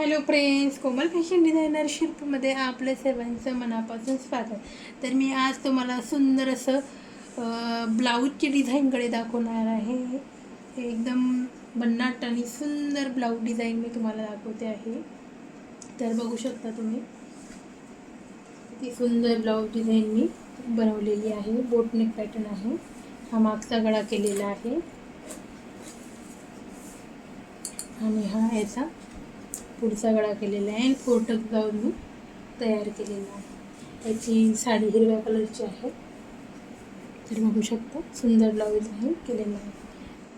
Hello friends Komal fashion designer शिल्पमध्ये आपल्या सर्वांचं मनापासून स्वागत. तर मी आज तुम्हाला सुंदर असं ब्लाऊजची डिझाईनकडे दाखवणार आहे. एकदम भन्नाट आणि सुंदर ब्लाऊज डिझाईन मी तुम्हाला दाखवते आहे. तर बघू शकता तुम्ही. किती सुंदर ब्लाऊज डिझाईन मी बनवलेली आहे. बोटनेक पॅटर्न आहे. हा मागचा गळा केलेला आहे. आणि हा याचा पुढचा गळा केलेला आहे आणि फोटक ब्लाऊज मी तयार केलेला आहे. त्याची साडी हिरव्या कलरची आहे. तर बघू शकता सुंदर ब्लाऊज आहे केलेला आहे.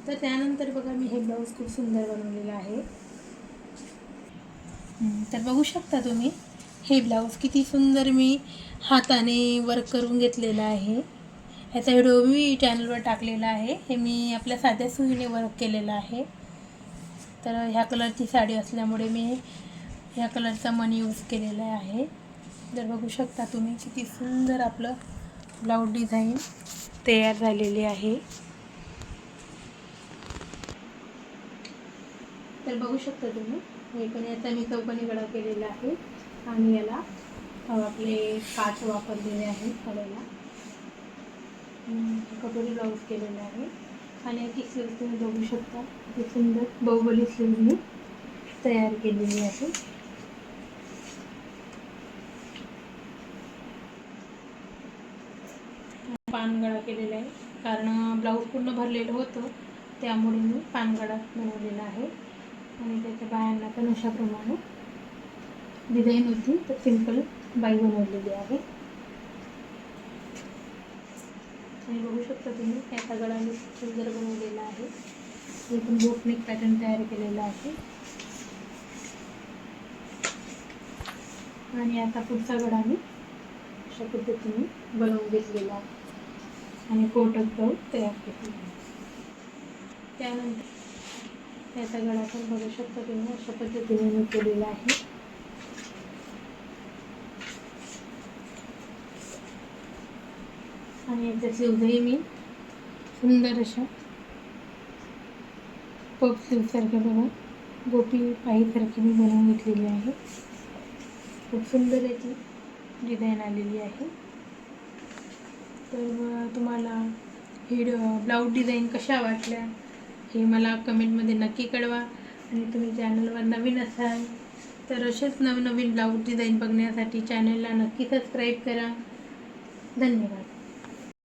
तर त्यानंतर बघा मी हे ब्लाऊज खूप सुंदर बनवलेलं आहे. तर बघू शकता तुम्ही हे ब्लाऊज किती सुंदर मी हाताने वर्क करून घेतलेलं आहे. याचा व्हिडिओ मी चॅनलवर टाकलेला आहे. हे मी आपल्या साध्या सुईने वर्क केलेलं आहे. तर ह्या कलरची साडी असल्यामुळे मी ह्या कलरचा मनी यूज केलेला आहे. जर बघू शकता तुम्ही किती सुंदर आपलं ब्लाऊज डिझाईन तयार झालेली आहे. तर बघू शकता तुम्ही हे पण याचा मी चौकणी गळा केलेला आहे आणि याला आपले काच वापरलेले आहे कडेला कटोरी ब्लाऊज केलेला आहे. आणि एक स्लीव्ह तुम्ही बघू शकता. ही सुंदर बहुबली स्लीव्ह मी तयार केलेली आहे. पानगळा केलेला आहे. कारण ब्लाऊज पूर्ण भरलेलं होतं. त्यामुळे मी पानगळा बनवलेला आहे. आणि त्याच्या बायांना पण अशाप्रमाणे डिझाईन होती. तर सिंपल बाई बनवलेली आहे. आणि बघू शकता तुम्ही या गळा सुंदर बनवलेला आहे. हे पण बोटनेक पॅटर्न तयार केलेला आहे. आणि आता पुढचा गड मी अशा पद्धतीने बनवून घेतलेला आहे. आणि कोटक ब्लाऊज तयार केलेला आहे. त्यानंतर याचा गळा पण बघू शकता तुम्ही अशा पद्धतीने मी केलेला आहे. आणि याच्या स्लीव्हजही मी सुंदर अशा पप स्लीव्हसारख्या बघा. गोपी पाईसारखी मी बनवून घेतलेली आहे. खूप सुंदर याची डिझाईन आलेली आहे. तर तुम्हाला ही ब्लाऊज डिझाईन कशा वाटल्या हे मला कमेंटमध्ये नक्की कळवा. आणि तुम्ही चॅनलवर नवीन असाल तर असेच नवनवीन ब्लाऊज डिझाईन बघण्यासाठी चॅनलला नक्की सबस्क्राईब करा. धन्यवाद.